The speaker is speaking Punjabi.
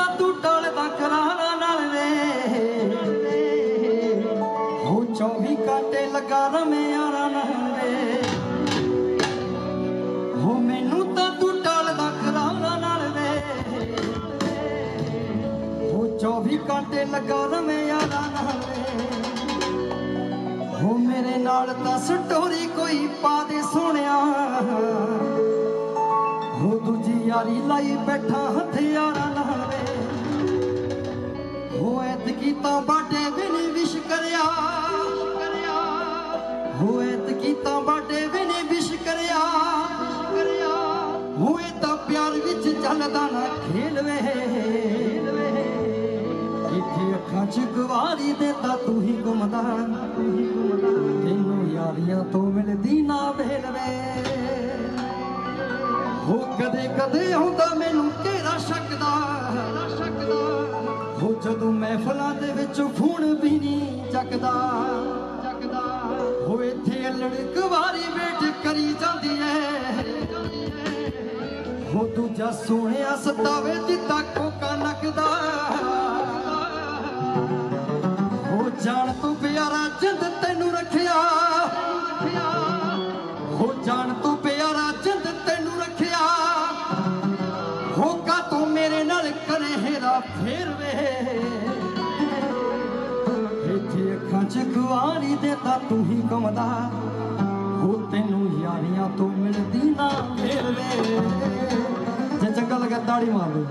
ਤਾਂ ਤੂੰ ਟਾਲਦਾ ਕਰਾਣਾ ਨਾਲ ਵੇ। ਹੋ 24 ਘੰਟੇ ਲੱਗਾ ਰਵੇਂ ਯਾਰਾਂ ਨਾਲ ਵੇ। ਹੋ ਮੈਨੂੰ ਤਾਂ ਤੂੰ ਟਾਲਦਾ ਕਰਾਣਾ ਨਾਲ ਵੇ। ਹੋ 24 ਘੰਟੇ ਲੱਗਾ ਰਵੇਂ ਯਾਰਾ ਨਾਲ ਵੇ। ਹੋ ਮੇਰੇ ਨਾਲ ਤਾਂ ਸਟੋਰੀ ਕੋਈ ਪਾ ਦੇ ਸੋਹਣਿਆ। ਹੋ ਦੂਜੀ ਯਾਰੀ ਲਾਈ ਬੈਠਾ ਹਥਿਆਰਾਂ ਕੀਤਾ ਬਾਡੇ ਵੀ ਨੀ ਵਿਸ਼ ਕਰਿਆ ਕਰਿਆ ਹੋ ਐਤ ਕੀਤਾ ਬਾਡੇ ਵੀ ਨੀ ਵਿਸ਼ ਕਰਿਆ ਕਰਿਆ ਹੋਏ ਤਾਂ ਪਿਆਰ ਵਿੱਚ ਚੱਲਦਾ ਨਾ ਖੇਲ ਵੇ ਇੱਥੇ ਅੱਖਾਂ 'ਚ ਗਵਾਰੀ ਦੇ ਤਾਂ ਤੂੰ ਹੀ ਗੁੰਮਦਾ ਤੂੰ ਹੀ ਗੁੰਮਦਾ ਤੈਨੂੰ ਯਾਰੀਆਂ ਤੋਂ ਮਿਲਦੀ ਨਾ ਵੇਲ ਵੇ ਹੋ ਕਦੇ ਕਦੇ ਹੁੰਦਾ ਮੈਨੂੰ ਤੇਰਾ ਸ਼ੱਕਦਾ ਸ਼ੱਕਦਾ ਹੋ ਜਦੋਂ ਮਹਿਫਲਾਂ ਦੇ ਵਿੱਚ ਫੂਣ ਵੀ ਨਹੀਂ ਚੱਕਦਾ। ਚੱਕਦਾ ਹੋ ਇੱਥੇ ਅਲੜ ਕੁਵਾਰੀ ਵੇਟ ਕਰੀ ਜਾਂਦੀ ਐ। ਹੋ ਦੂਜਾ ਸੋਹਣਿਆ ਸਤਾਵੇ ਜਿੱਦਾਂ ਕੋਕਾ ਨੱਕਦਾ। ਹੋ ਜਾਣ ਤੂੰ ਪਿਆਰਾ ਜਿੰਦ ਤੈਨੂੰ ਰੱਖਿਆ। ਹੋ ਜਾਣ ਤੂੰ ਪਿਆਰਾ ਜਿੰਦ ਤੈਨੂੰ ਰੱਖਿਆ। ਹੋਗਾ ਤੂੰ ਫੇਰ ਵੇ। ਇੱਥੇ ਅੱਖਾਂ 'ਚ ਗੁਆਰੀ ਦੇ ਤਾਂ ਤੂੰ ਹੀ ਕਮਦਾ ਹੋ ਤੈਨੂੰ ਯਾਰੀਆਂ ਤੋਂ ਮਿਲਦੀ ਨਾ ਫੇਰ ਵੇ। ਜੇ ਚੰਗਾ ਲੱਗਾ ਤਾੜੀ ਮਾਰ ਦੇ।